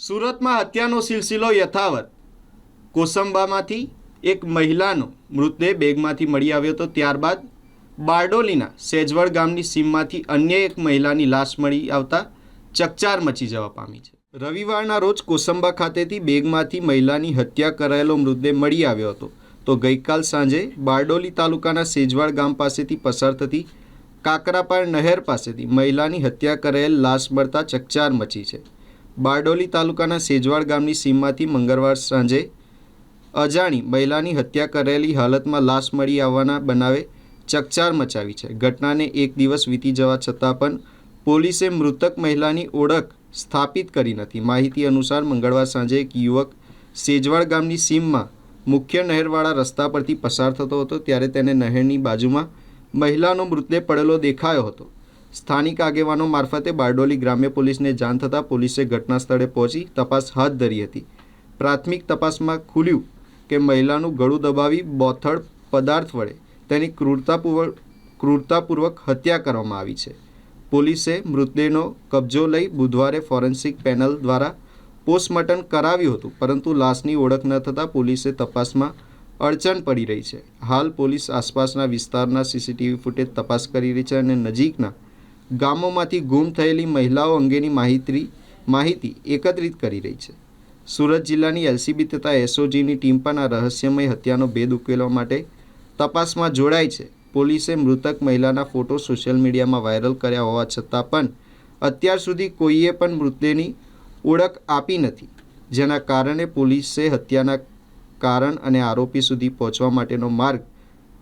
સુરતમાં હત્યાનો સિલસિલો યથાવત. કોસંબામાંથી એક મહિલાનો મૃતદેહ બેગમાંથી મળી આવ્યો હતો. ત્યારબાદ બારડોલીના સેજવડ ગામની સીમમાંથી અન્ય એક મહિલાની લાશ મળી આવતા ચકચાર મચી જવા પામી છે. રવિવારના રોજ કોસંબા ખાતેથી બેગમાંથી મહિલાની હત્યા કરાયેલો મૃતદેહ મળી આવ્યો હતો. તો ગઈકાલ સાંજે બારડોલી તાલુકાના સેજવાડ ગામ પાસેથી પસાર થતી કાકરાપાર નહેર પાસેથી મહિલાની હત્યા કરાયેલ લાશ મળતા ચકચાર મચી છે. બારડોલી તાલુકાના સેજવાડ ગામની સીમમાંથી મંગળવાર સાંજે અજાણી મહિલાની હત્યા કરેલી હાલતમાં લાશ મળી આવવાના બનાવે ચકચાર મચાવી છે. ઘટનાને એક દિવસ વીતી જવા છતાં પણ પોલીસે મૃતક મહિલાની ઓળખ સ્થાપિત કરી નથી. માહિતી અનુસાર મંગળવાર સાંજે એક યુવક સેજવાડ ગામની સીમમાં મુખ્ય નહેરવાળા રસ્તા પરથી પસાર થતો હતો, ત્યારે તેને નહેરની બાજુમાં મહિલાનો મૃતદેહ પડેલો દેખાયો હતો. સ્થાનિક આગેવાનો મારફતે બારડોલી ગ્રામ્ય પોલીસને જાણ થતાં પોલીસે ઘટના સ્થળે પહોંચી તપાસ હાથ ધરી હતી. પ્રાથમિક તપાસમાં ખુલ્યું કે મહિલાનું ગળું દબાવી બોથડ પદાર્થ વડે તેની ક્રૂરતાપૂર્વક ક્રૂરતાપૂર્વક હત્યા કરવામાં આવી છે. પોલીસે મૃતદેહનો કબજો લઈ બુધવારે ફોરેન્સિક પેનલ દ્વારા પોસ્ટમોર્ટમ કરાવ્યું હતું, પરંતુ લાશની ઓળખ ન થતાં પોલીસે તપાસમાં અડચણ પડી રહી છે. હાલ પોલીસ આસપાસના વિસ્તારના સીસીટીવી ફૂટેજ તપાસ કરી રહી છે અને નજીકના ગામોમાંથી ગુમ થયેલી મહિલાઓ અંગેની માહિતી માહિતી એકત્રિત કરી રહી છે. સુરત જિલ્લાની એલસીબી તથા એસઓજીની ટીમ પણ આ રહસ્યમય હત્યાનો ભેદ ઉકેલવા માટે તપાસમાં જોડાય છે. પોલીસે મૃતક મહિલાના ફોટો સોશિયલ મીડિયામાં વાયરલ કર્યા હોવા છતાં પણ અત્યાર સુધી કોઈએ પણ મૃતદેહની ઓળખ આપી નથી. જેના કારણે પોલીસે હત્યાના કારણ અને આરોપી સુધી પહોંચવા માટેનો માર્ગ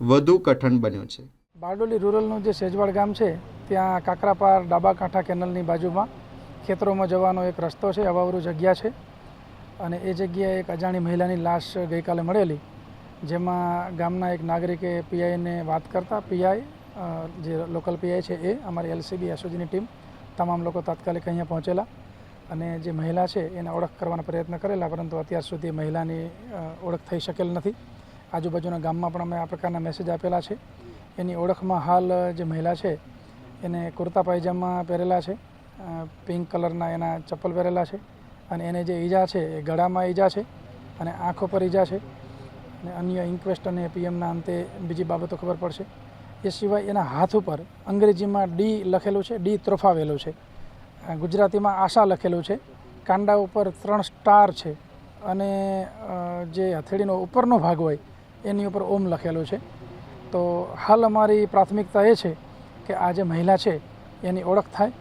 વધુ કઠણ બન્યો છે. બારડોલી રૂરલનું જે સેજવાડ ગામ છે, ત્યાં કાકરાપાર ડાબા કાંઠા કેનલની બાજુમાં ખેતરોમાં જવાનો એક રસ્તો છે, અવાવરું જગ્યા છે. અને એ જગ્યાએ એક અજાણી મહિલાની લાશ ગઈકાલે મળેલી, જેમાં ગામના એક નાગરિકે પીઆઈને વાત કરતા પીઆઈ જે લોકલ પીઆઈ છે એ, અમારી એલસીબી એસઓજીની ટીમ, તમામ લોકો તાત્કાલિક અહીંયા પહોંચેલા અને જે મહિલા છે એને ઓળખ કરવાનો પ્રયત્ન કરેલા, પરંતુ અત્યાર સુધી મહિલાની ઓળખ થઈ શકેલ નથી. આજુબાજુના ગામમાં પણ અમે આ પ્રકારના મેસેજ આપેલા છે. એની ઓળખમાં હાલ જે મહિલા છે, એને કુર્તા પાયજામા પહેરેલા છે પિંક કલરના એના ચપ્પલ પહેરેલા છે અને એને જે ઈજા છે એ ગળામાં ઈજા છે અને આંખો પર ઈજા છે અને અન્ય ઇન્ક્વેસ્ટ અને પીએમના અંતે બીજી બાબતો ખબર પડશે. એ સિવાય એના હાથ ઉપર અંગ્રેજીમાં ડી લખેલું છે, ડી ત્રોફાવેલું છે. ગુજરાતીમાં આશા લખેલું છે, કાંડા ઉપર ત્રણ સ્ટાર છે અને જે હથેળીનો ઉપરનો ભાગ હોય એની ઉપર ઓમ લખેલું છે. તો હાલ અમારી પ્રાથમિકતા એ છે કે આ જે મહિલા છે, એની ઓળખ થાય,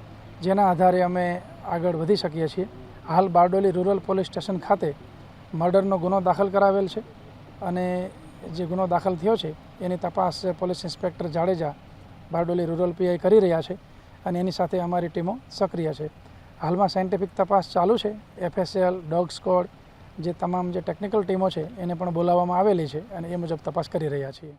જેના આધારે અમે આગળ વધી શકીએ છીએ. હાલ બારડોલી રૂરલ પોલીસ સ્ટેશન ખાતે મર્ડરનો ગુનો દાખલ કરાવેલ છે અને જે ગુનો દાખલ થયો છે, એની તપાસ police inspector Jadeja Bardoli rural PI કરી રહ્યા છે અને એની સાથે અમારી ટીમો સક્રિય છે. હાલમાં સાયન્ટિફિક તપાસ ચાલુ છે. એફએસએલ, ડોગ સ્કોડ, જે તમામ જે ટેકનિકલ ટીમો છે, એને પણ બોલાવવામાં આવેલી છે અને એ મુજબ તપાસ કરી રહ્યા છીએ.